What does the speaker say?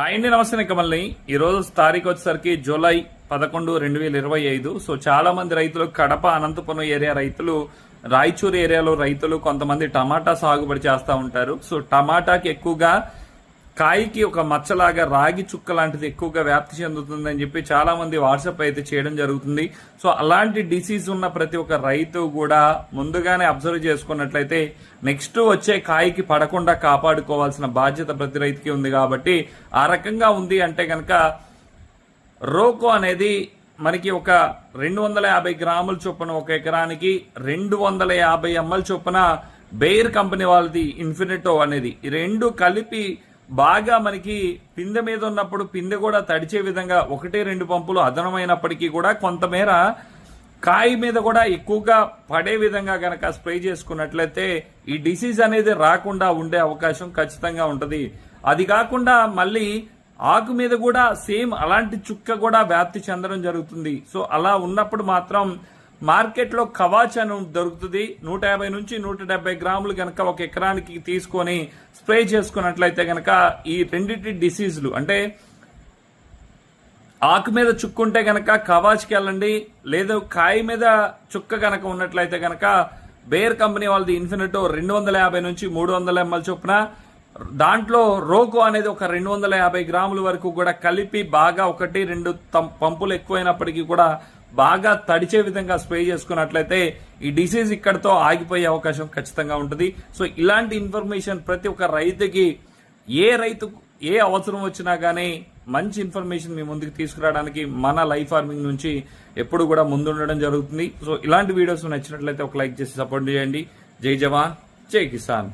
Hi అండి నమస్తే నేను కమల్ని. ఈ రోజు తారీఖు వచ్చేసరికి జూలై పదకొండు రెండు వేల ఇరవై ఐదు. సో చాలా మంది రైతులు కడప అనంతపురం ఏరియా రైతులు రాయచూరు ఏరియాలో రైతులు కొంతమంది టమాటా సాగుబడి చేస్తూ ఉంటారు. సో టమాటాకి ఎక్కువగా కాయకి ఒక మచ్చలాగా రాగి చుక్క లాంటిది ఎక్కువగా వ్యాప్తి చెందుతుందని చెప్పి చాలా మంది వాట్సాప్ అయితే చేయడం జరుగుతుంది. సో అలాంటి డిసీజ్ ఉన్న ప్రతి ఒక్క రైతు కూడా ముందుగానే అబ్జర్వ్ చేసుకున్నట్లయితే నెక్స్ట్ వచ్చే కాయకి పడకుండా కాపాడుకోవాల్సిన బాధ్యత ప్రతి రైతుకి ఉంది కాబట్టి ఆ రకంగా ఉంది అంటే కనుక రోకో అనేది మనకి ఒక రెండు వందల యాభై గ్రాముల చొప్పున ఒక ఎకరానికి రెండు వందల యాభై ఎంఎల్ చొప్పున బెయిర్ కంపెనీ వాళ్ళది ఇన్ఫినిటో అనేది ఈ రెండు కలిపి బాగా మనకి పిందె మీద ఉన్నప్పుడు పిందె కూడా తడిచే విధంగా ఒకటి రెండు పంపులు అదనమైనప్పటికీ కూడా కొంతమేర కాయ మీద కూడా ఎక్కువగా పడే విధంగా గనక స్ప్రే చేసుకున్నట్లయితే ఈ డిసీజ్ అనేది రాకుండా ఉండే అవకాశం ఖచ్చితంగా ఉంటుంది. అది కాకుండా మళ్ళీ ఆకు మీద కూడా సేమ్ అలాంటి చుక్క కూడా వ్యాప్తి చెందడం జరుగుతుంది. సో అలా ఉన్నప్పుడు మాత్రం మార్కెట్లో కవాచ్ అని దొరుకుతుంది. నూట యాభై నుంచి నూట డెబ్బై గ్రాములు కనుక ఒక ఎకరానికి తీసుకొని స్ప్రే చేసుకున్నట్లయితే కనుక ఈ రెండింటి డిసీజులు అంటే ఆకు మీద చుక్కుంటే కనుక కవాచ్కి వెళ్ళండి లేదు కాయ మీద చుక్క గనక ఉన్నట్లయితే కనుక బేర్ కంపెనీ వాళ్ళది ఇన్ఫినిటో రెండు వందల యాభై నుంచి మూడు వందల ఎంఎల్ చొప్పున. దాంట్లో రోకో అనేది ఒక రెండు వందల యాభై గ్రాముల వరకు కూడా కలిపి బాగా ఒకటి రెండు తం- పంపులు ఎక్కువైనప్పటికీ కూడా బాగా తడిచే విధంగా స్ప్రే చేసుకున్నట్లయితే ఈ డిసీజ్ ఇక్కడతో ఆగిపోయే అవకాశం ఖచ్చితంగా ఉంటుంది. సో ఇలాంటి ఇన్ఫర్మేషన్ ప్రతి ఒక్క రైతుకి ఏ రైతు ఏ అవసరం వచ్చినా కానీ మంచి ఇన్ఫర్మేషన్ మీ ముందుకు తీసుకురావడానికి మన లైఫ్ ఫార్మింగ్ నుంచి ఎప్పుడు కూడా ముందుండడం జరుగుతుంది. సో ఇలాంటి వీడియోస్ నచ్చినట్లయితే ఒక లైక్ చేసి సపోర్ట్ చేయండి. జై జవాన్ జై కిసాన్.